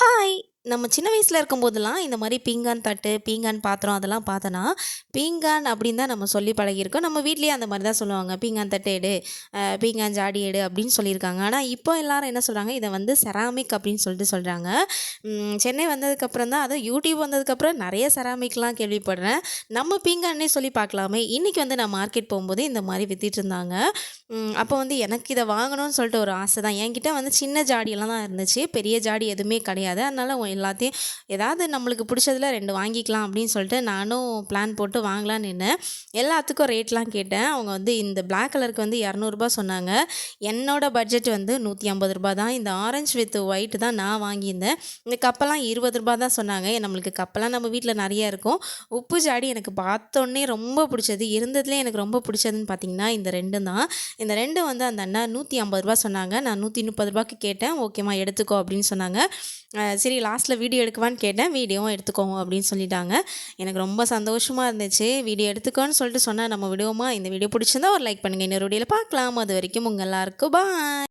Hi நம்ம சின்ன வயசில் இருக்கும்போதெல்லாம் இந்த மாதிரி பீங்கான் தட்டு பீங்கான் பாத்திரம் அதெல்லாம் பார்த்தோன்னா பீங்கான் அப்படின்னு தான் நம்ம சொல்லி பழகியிருக்கோம். நம்ம வீட்லேயே அந்த மாதிரி தான் சொல்லுவாங்க. பீங்கான் தட்டு எடு பீங்கான் ஜாடி எடு அப்படின்னு சொல்லியிருக்காங்க. ஆனால் இப்போ எல்லாரும் என்ன சொல்கிறாங்க இதை வந்து செராமிக் அப்படின்னு சொல்லிட்டு சொல்கிறாங்க சென்னை வந்ததுக்கப்புறம் தான் அதுவும் யூடியூப் வந்ததுக்கப்புறம் நிறைய செராமிக்லாம் கேள்விப்படுறேன். நம்ம பீங்கான்னே சொல்லி பார்க்கலாமே. இன்றைக்கி வந்து நான் மார்க்கெட் போகும்போது இந்த மாதிரி வித்திட்டு இருந்தாங்க. அப்போ வந்து எனக்கு இதை வாங்கணும்னு சொல்லிட்டு ஒரு ஆசை தான். என்கிட்ட வந்து சின்ன ஜாடியெல்லாம் தான் இருந்துச்சு. பெரிய ஜாடி எதுவுமே கிடையாது. அதனால் எல்லாத்தையும் ஏதாவது நம்மளுக்கு பிடிச்சதில் ரெண்டு வாங்கிக்கலாம் அப்படின்னு சொல்லிட்டு நானும் பிளான் போட்டு வாங்கலாம் நின்று எல்லாத்துக்கும் ரேட்லாம் கேட்டேன். அவங்க வந்து இந்த பிளாக் கலருக்கு வந்து இரநூறுபா சொன்னாங்க. என்னோட பட்ஜெட் வந்து நூற்றி ஐம்பது ரூபா தான். இந்த ஆரஞ்சு வித் ஒயிட் தான் நான் வாங்கியிருந்தேன். இந்த கப்பெல்லாம் இருபது ரூபா தான் சொன்னாங்க. நம்மளுக்கு கப்பெல்லாம் நம்ம வீட்டில் நிறைய இருக்கும். உப்பு ஜாடி எனக்கு பார்த்தோன்னே ரொம்ப பிடிச்சது. இருந்ததுலேயே எனக்கு ரொம்ப பிடிச்சதுன்னு பார்த்தீங்கன்னா இந்த ரெண்டு தான். இந்த ரெண்டு வந்து அந்த அண்ணா நூற்றி ஐம்பது ரூபா சொன்னாங்க. நான் நூற்றி முப்பது ரூபாய்க்கு கேட்டேன். ஓகேம்மா எடுத்துக்கோ அப்படின்னு சொன்னாங்க. சரி லாஸ்ட் லாஸ்ட்டில் வீடியோ எடுக்குவான்னு கேட்டேன். வீடியோவும் எடுத்துக்கோங்க அப்படின்னு சொல்லிட்டாங்க. எனக்கு ரொம்ப சந்தோஷமாக இருந்துச்சு. வீடியோ எடுத்துக்கோன்னு சொல்லிட்டு சொன்னால் நம்ம விடுவோமா? இந்த வீடியோ பிடிச்சிருந்தா ஒரு லைக் பண்ணுங்கள் இன்னொரு வீடியோவில் பார்க்கலாம். அது வரைக்கும் உங்கள் எல்லாருக்கும் பாய்